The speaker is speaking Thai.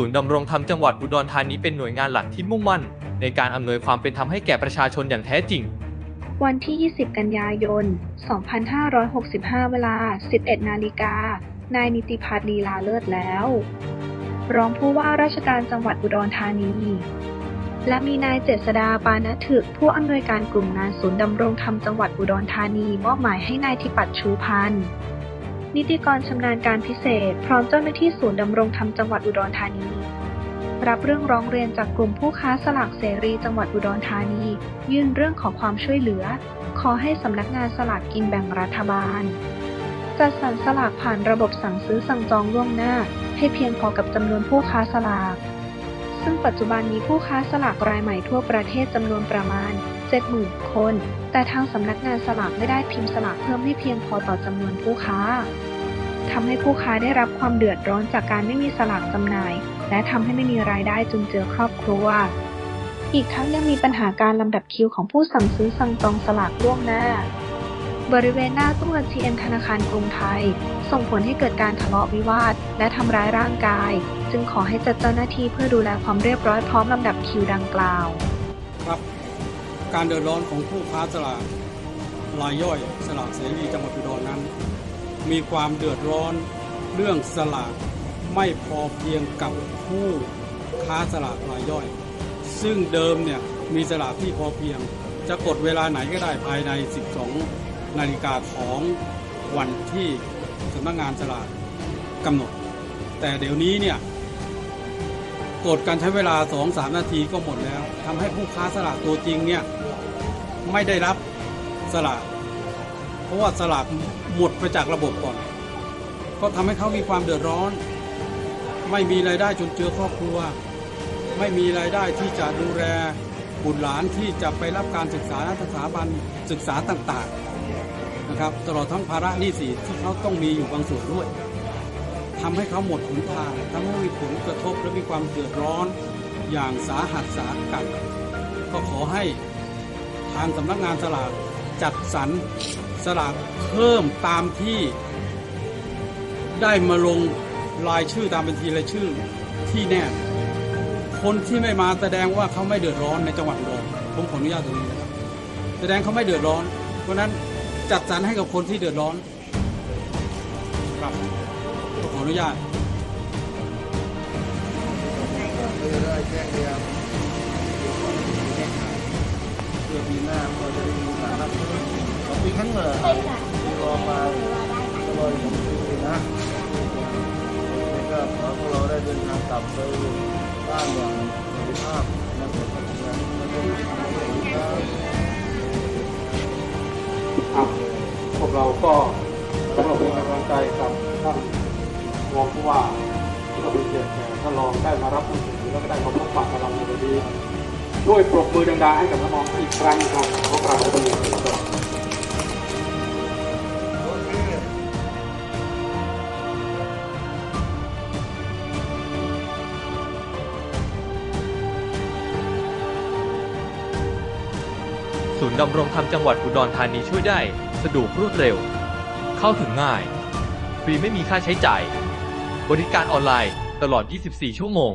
ศูนย์ดำรงธรรมจังหวัดอุดรธานีเป็นหน่วยงานหลักที่มุ่งมั่น ในการอำนวยความเป็นธรรมให้แก่ประชาชนอย่างแท้จริง วันที่ 20 กันยายน 2565 เวลา 11 นาฬิกา นายนิติพัฒน์ลีลาเลิศแล้ว รองผู้ว่าราชการจังหวัดอุดรธานี และมีนายเจษดาปานถึก ผู้อำนวยการกลุ่มงานศูนย์ดำรงธรรมจังหวัดอุดรธานีมอบหมายให้นายธิปัตชูพันธ์ นิติกรชำนาญการพิเศษ พร้อมเจ้าหน้าที่ศูนย์ดำรงธรรมจังหวัดอุดรธานี รับเรื่องร้องเรียนจากกลุ่มผู้ค้าสลากเสรีจังหวัดอุดรธานี ยื่นเรื่องขอความช่วยเหลือ ขอให้สำนักงานสลากกินแบ่งรัฐบาล จัดสรรสลากผ่านระบบสั่งซื้อสั่งจองล่วงหน้า ให้เพียงพอกับจำนวนผู้ค้าสลาก ซึ่งปัจจุบันมีผู้ค้าสลากรายใหม่ทั่วประเทศจำนวนประมาณ 70,000 คน แต่ทางสำนักงานสลากไม่ได้พิมพ์สลากเพิ่มให้เพียงพอต่อจำนวนผู้ค้าทำให้ผู้ค้าได้รับความเดือดร้อนจากการไม่มีสลากจำหน่าย และทำให้ไม่มีรายได้จุนเจือครอบครัว อีกทั้งยังมีปัญหาการลำดับคิวของผู้สั่งซื้อสั่งจองสลากล่วงหน้า บริเวณหน้าตู้ ATM ธนาคารกรุงไทย ส่งผลให้เกิดการทะเลาะวิวาท และทำร้ายร่างกาย จึงขอให้จัดเจ้าหน้าที่เพื่อดูแลความเรียบร้อยพร้อมลำดับคิวดังกล่าว ครับการเดือดร้อนของผู้ค้าสลากรายย่อยสลากเสรีจังหวัดอุดรนั้น มีความเดือดร้อนเรื่องสลากไม่พอเพียงกับผู้ค้าสลากรายย่อย ซึ่งเดิมเนี่ยมีสลากที่พอเพียง จะกดเวลาไหนก็ได้ภายใน 12 นาฬิกาของวันที่สำนักงานสลากกำหนด แต่เดี๋ยวนี้เนี่ยกดการใช้เวลา 2-3 นาทีก็หมดแล้วทำให้ผู้ค้าสลากตัวจริงเนี่ยไม่ได้รับสลากเพราะว่าสลากหมดไปจากระบบก่อน ก็ทำให้เขามีความเดือดร้อน ไม่มีรายได้จนเจือครอบครัว ไม่มีรายได้ที่จะดูแลบุตรหลานที่จะไปรับการศึกษาสถาบันศึกษาต่างๆ นะครับ ตลอดทั้งภาระหนี้สินที่เขาต้องมีอยู่บางส่วนด้วยทำให้เขาหมดหนทางทำให้มีผลกระทบและมีความเดือดร้อนอย่างสาหัสสากัน ก็ขอให้ทางสำนักงานสลากจัดสรรสลากเพิ่มตามที่ได้มาลงรายชื่อตามบัญชีรายชื่อที่แน่ คนที่ไม่มาแสดงว่าเขาไม่เดือดร้อนในจังหวัดอุดรผมขออนุญาตตรงนี้นะครับ แสดงเขาไม่เดือดร้อน เพราะนั้น จัดสรรให้กับคนที่เดือดร้อน ครับ ขออนุญาต คือได้แจ้งเรียนเพื่อปีหน้าเราจะได้มีการรับสองปีครั้งเหรอที่รอมาตลอดสองปีนะนี่ก็ขอพวกเราได้เดินทางกลับไปบ้านอย่างสวัสดิภาพและผลทำงานและก็ วกเราก็สำหรับเป็นกำลังใจกับท่านรองผู้ว่าที่เราเป็นเกียรติแก่ท่านรองได้มารับหนังสือแล้วก็ได้มาพบปะกับเราในวันนี้ด้วยปรบมือดังๆให้กับท่าน้องอีกครั้งครับขอกราบขอบคุณครับศูนย์ดำรงธรรมจังหวัดอุดรธานีช่วยได้ะดวกรวดเร็ว เข้าถึงง่าย ฟรีไม่มีค่าใช้จ่าย บริการออนไลน์ตลอด 24 ชั่วโมง